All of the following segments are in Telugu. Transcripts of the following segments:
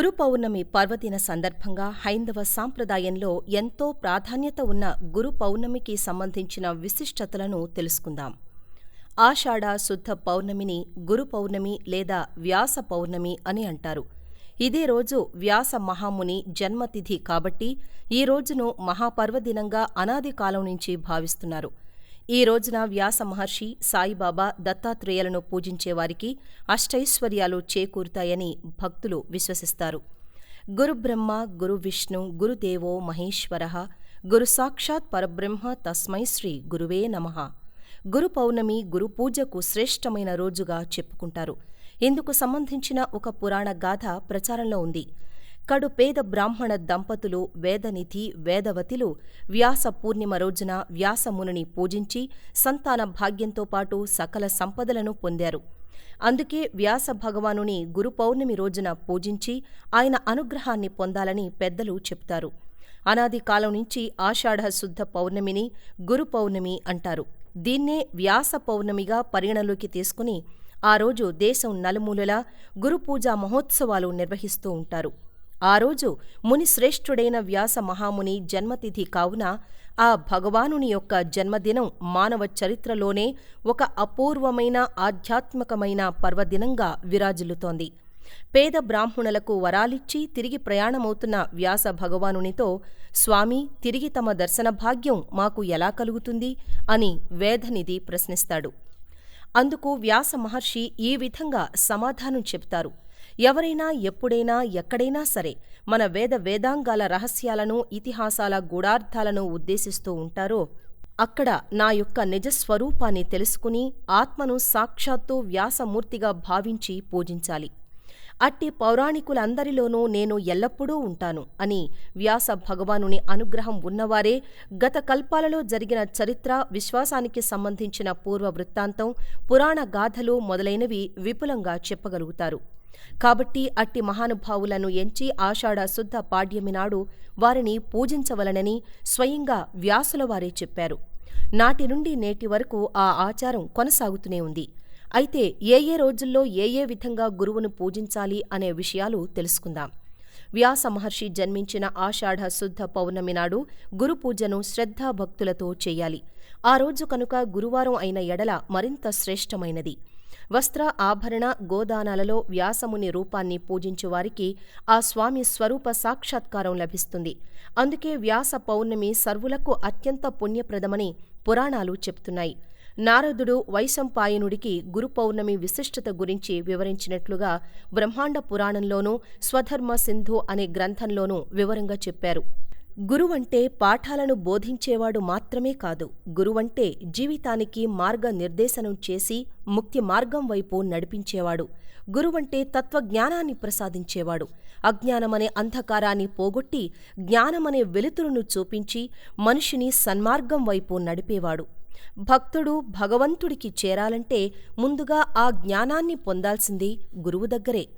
గురు పౌర్ణమి పర్వదిన సందర్భంగా హైందవ సాంప్రదాయంలో ఎంతో ప్రాధాన్యత ఉన్న గురు పౌర్ణమికి సంబంధించిన విశిష్టతలను తెలుసుకుందాం. ఆషాఢ శుద్ధ పౌర్ణమిని గురు పౌర్ణమి లేదా వ్యాస పౌర్ణమి అని అంటారు. ఇదే రోజు వ్యాస మహాముని జన్మతిథి కాబట్టి ఈ రోజును మహాపర్వదినంగా అనాది కాలం నుంచి భావిస్తున్నారు. ఈ రోజున వ్యాస మహర్షి సాయిబాబా దత్తాత్రేయులను పూజించేవారికి అష్టైశ్వర్యాలు చేకూరుతాయని భక్తులు విశ్వసిస్తారు. గురుబ్రహ్మ గురు విష్ణు గురుదేవో మహేశ్వర గురు సాక్షాత్ పరబ్రహ్మ తస్మై శ్రీ గురువే నమః. గురు పౌర్ణమి గురు పూజకు శ్రేష్టమైన రోజుగా చెప్పుకుంటారు. ఇందుకు సంబంధించిన ఒక పురాణ గాథ ప్రచారంలో ఉంది. కడు పేద బ్రాహ్మణ దంపతులు వేదనిధి వేదవతిలు వ్యాస పూర్ణిమ రోజున వ్యాసమునిని పూజించి సంతాన భాగ్యంతో పాటు సకల సంపదలను పొందారు. అందుకే వ్యాస భగవానుని గురు పౌర్ణమి రోజున పూజించి ఆయన అనుగ్రహాన్ని పొందాలని పెద్దలు చెప్తారు. అనాది కాలం నుంచి ఆషాఢ శుద్ధ పౌర్ణమిని గురు పౌర్ణమి అంటారు. దీన్నే వ్యాస పౌర్ణమిగా పరిగణలోకి తీసుకుని ఆ రోజు దేశం నలుమూలలా గురుపూజా మహోత్సవాలు నిర్వహిస్తూ ఉంటారు. ఆ రోజు మునిశ్రేష్ఠుడైన వ్యాస మహాముని జన్మతిథి కావున ఆ భగవానుని యొక్క జన్మదినం మానవ చరిత్రలోనే ఒక అపూర్వమైన ఆధ్యాత్మికమైన పర్వదినంగా విరాజిల్లుతోంది. పేద బ్రాహ్మణులకు వరాలిచ్చి తిరిగి ప్రయాణమవుతున్న వ్యాస భగవానునితో స్వామి తిరిగి తమ దర్శన భాగ్యం మాకు ఎలా కలుగుతుంది? అని వేదనిధి ప్రశ్నిస్తాడు. అందుకు వ్యాస మహర్షి ఈ విధంగా సమాధానం చెప్తారు. ఎవరైనా ఎప్పుడైనా ఎక్కడైనా సరే మన వేద వేదాంగాల రహస్యాలను ఇతిహాసాల గూఢార్థాలను ఉద్దేశిస్తూ ఉంటారో అక్కడ నా యొక్క నిజస్వరూపాన్ని తెలుసుకుని ఆత్మను సాక్షాత్తు వ్యాసమూర్తిగా భావించి పూజించాలి. అట్టి పౌరాణికులందరిలోనూ నేను ఎల్లప్పుడూ ఉంటాను అని వ్యాస భగవానుని అనుగ్రహం ఉన్నవారే గత కల్పాలలో జరిగిన చరిత్ర విశ్వాసానికి సంబంధించిన పూర్వ వృత్తాంతం పురాణ గాథలు మొదలైనవి విపులంగా చెప్పగలుగుతారు. కాబట్టి అట్టి మహానుభావులను ఎంచి ఆషాఢ శుద్ధ పాడ్యమి నాడు వారిని పూజించవలనని స్వయంగా వ్యాసులవారే చెప్పారు. నాటి నుండి నేటి వరకు ఆ ఆచారం కొనసాగుతూనే ఉంది. అయితే ఏ ఏ రోజుల్లో ఏ ఏ విధంగా గురువును పూజించాలి అనే విషయాలు తెలుసుకుందాం. వ్యాస మహర్షి జన్మించిన ఆషాఢ శుద్ధ పౌర్ణమి నాడు గురు పూజను శ్రద్ధాభక్తులతో చేయాలి. ఆ రోజు కనుక గురువారం అయిన ఎడల మరింత శ్రేష్టమైనది. వస్త్ర ఆభరణ గోదానాలలో వ్యాసముని రూపాన్ని పూజించువారికి ఆ స్వామి స్వరూప సాక్షాత్కారం లభిస్తుంది. అందుకే వ్యాస పౌర్ణమి సర్వులకు అత్యంత పుణ్యప్రదమని పురాణాలు చెప్తున్నాయి. నారదుడు వైశంపాయనుడికి గురు పౌర్ణమి విశిష్టత గురించి వివరించినట్లుగా బ్రహ్మాండ పురాణంలోనూ స్వధర్మ సింధు అనే గ్రంథంలోనూ వివరంగా చెప్పారు. గురువంటే పాఠాలను బోధించేవాడు మాత్రమే కాదు గురువంటే జీవితానికి మార్గనిర్దేశనం చేసి ముక్తి మార్గం వైపు నడిపించేవాడు. గురువంటే తత్వజ్ఞానాన్ని ప్రసాదించేవాడు. అజ్ఞానమనే అంధకారాన్ని పోగొట్టి జ్ఞానమనే వెలుతురును చూపించి మనిషిని సన్మార్గం వైపు నడిపేవాడు. భక్తుడు భగవంతుడికి చేరాలంటే ముందుగా ఆ జ్ఞానాన్ని పొందాల్సింది గురువు దగ్గరే.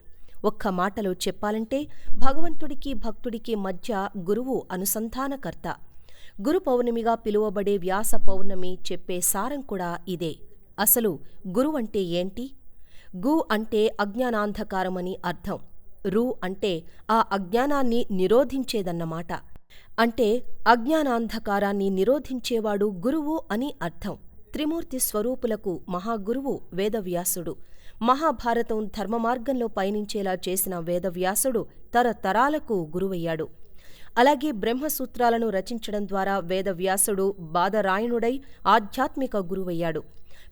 ఒక్క మాటలో చెప్పాలంటే భగవంతుడికి భక్తుడికి మధ్య గురువు అనుసంధానకర్త. గురు పౌర్ణమిగా పిలువబడే వ్యాస పౌర్ణమి చెప్పే సారం కూడా ఇదే. అసలు గురువంటే ఏంటి? గు అంటే అజ్ఞానాంధకారమని అర్థం. రు అంటే ఆ అజ్ఞానాన్ని నిరోధించేదన్నమాట. అంటే అజ్ఞానాంధకారాన్ని నిరోధించేవాడు గురువు అని అర్థం. త్రిమూర్తి స్వరూపులకు మహాగురువు వేదవ్యాసుడు. మహాభారతం ధర్మ మార్గంలో పయనించేలా చేసిన వేదవ్యాసుడు తరతరాలకు గురువయ్యాడు. అలాగే బ్రహ్మసూత్రాలను రచించడం ద్వారా వేదవ్యాసుడు బాధరాయణుడై ఆధ్యాత్మిక గురువయ్యాడు.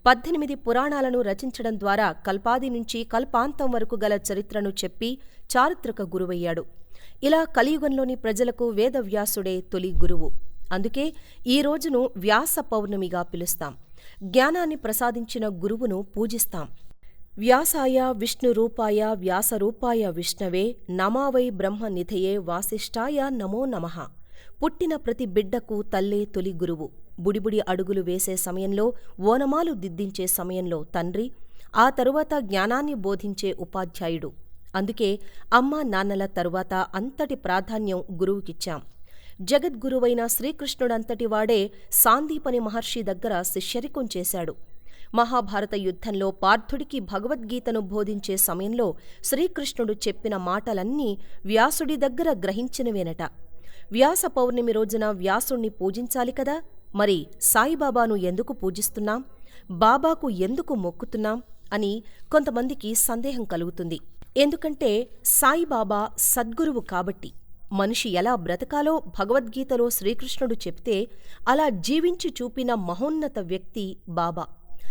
పద్దెనిమిది పురాణాలను రచించడం ద్వారా కల్పాది నుంచి కల్పాంతం వరకు గల చరిత్రను చెప్పి చారిత్రక గురువయ్యాడు. ఇలా కలియుగంలోని ప్రజలకు వేదవ్యాసుడే తొలి గురువు. అందుకే ఈ రోజును వ్యాస పౌర్ణమిగా పిలుస్తాం. జ్ఞానాన్ని ప్రసాదించిన గురువును పూజిస్తాం. వ్యాసాయ విష్ణురూపాయ వ్యాసరూపాయ విష్ణవే నమావై బ్రహ్మనిధయే వాసిష్ఠాయ నమో నమః. పుట్టిన ప్రతి బిడ్డకు తల్లే తొలి గురువు. బుడిబుడి అడుగులు వేసే సమయంలో ఓనమాలు దిద్దించే సమయంలో తండ్రి ఆ తరువాత జ్ఞానాన్ని బోధించే ఉపాధ్యాయుడు. అందుకే అమ్మా నాన్నల తరువాత అంతటి ప్రాధాన్యం గురువుకిచ్చాం. జగద్గురువైన శ్రీకృష్ణుడంతటివాడే సాందీపని మహర్షి దగ్గర శిష్యరికం చేశాడు. మహాభారత యుద్ధంలో పార్థుడికి భగవద్గీతను బోధించే సమయంలో శ్రీకృష్ణుడు చెప్పిన మాటలన్నీ వ్యాసుడి దగ్గర గ్రహించినవేనట. వ్యాస పౌర్ణమి రోజున వ్యాసుణ్ణి పూజించాలి కదా? మరి సాయిబాబాను ఎందుకు పూజిస్తున్నాం? బాబాకు ఎందుకు మొక్కుతున్నాం? అని కొంతమందికి సందేహం కలుగుతుంది. ఎందుకంటే సాయిబాబా సద్గురువు కాబట్టి. మనిషి ఎలా బ్రతకాలో భగవద్గీతలో శ్రీకృష్ణుడు చెప్తే అలా జీవించి చూపిన మహోన్నత వ్యక్తి బాబా.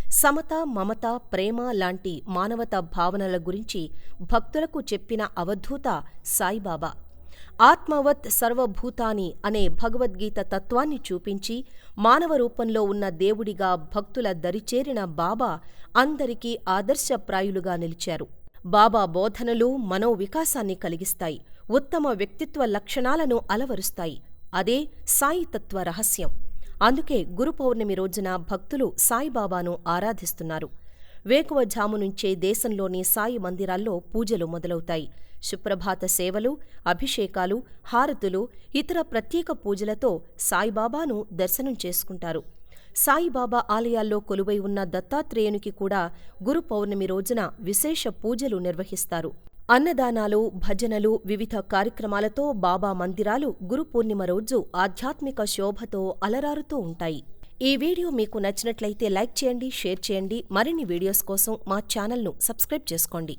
సమత మమత ప్రేమ లాంటి మానవతా భావనల గురించి భక్తులకు చెప్పిన అవధూత సాయిబాబా. ఆత్మవత్ సర్వభూతాని అనే భగవద్గీత తత్వాన్ని చూపించి మానవ రూపంలో ఉన్న దేవుడిగా భక్తుల దరిచేరిన బాబా అందరికీ ఆదర్శప్రాయులుగా నిలిచారు. బాబా బోధనలు మనోవికాసాన్ని కలిగిస్తాయి. ఉత్తమ వ్యక్తిత్వ లక్షణాలను అలవరుస్తాయి. అదే సాయితత్వ రహస్యం. అందుకే గురు పౌర్ణమి రోజున భక్తులు సాయిబాబాను ఆరాధిస్తున్నారు. వేకువజాము నుంచే దేశంలోని సాయి మందిరాల్లో పూజలు మొదలవుతాయి. సుప్రభాత సేవలు అభిషేకాలు హారతులు ఇతర ప్రత్యేక పూజలతో సాయిబాబాను దర్శనం చేసుకుంటారు. సాయిబాబా ఆలయాల్లో కొలువై ఉన్న దత్తాత్రేయునికి కూడా గురు పౌర్ణమి రోజున విశేష పూజలు నిర్వహిస్తారు. అన్నదానాలు భజనలు వివిధ కార్యక్రమాలతో బాబా మందిరాలు గురు పూర్ణిమ రోజు ఆధ్యాత్మిక శోభతో అలరారుతూ ఉంటాయి. ఈ వీడియో మీకు నచ్చినట్లయితే లైక్ చేయండి షేర్ చేయండి. మరిన్ని వీడియోస్ కోసం మా ఛానల్ను సబ్స్క్రైబ్ చేసుకోండి.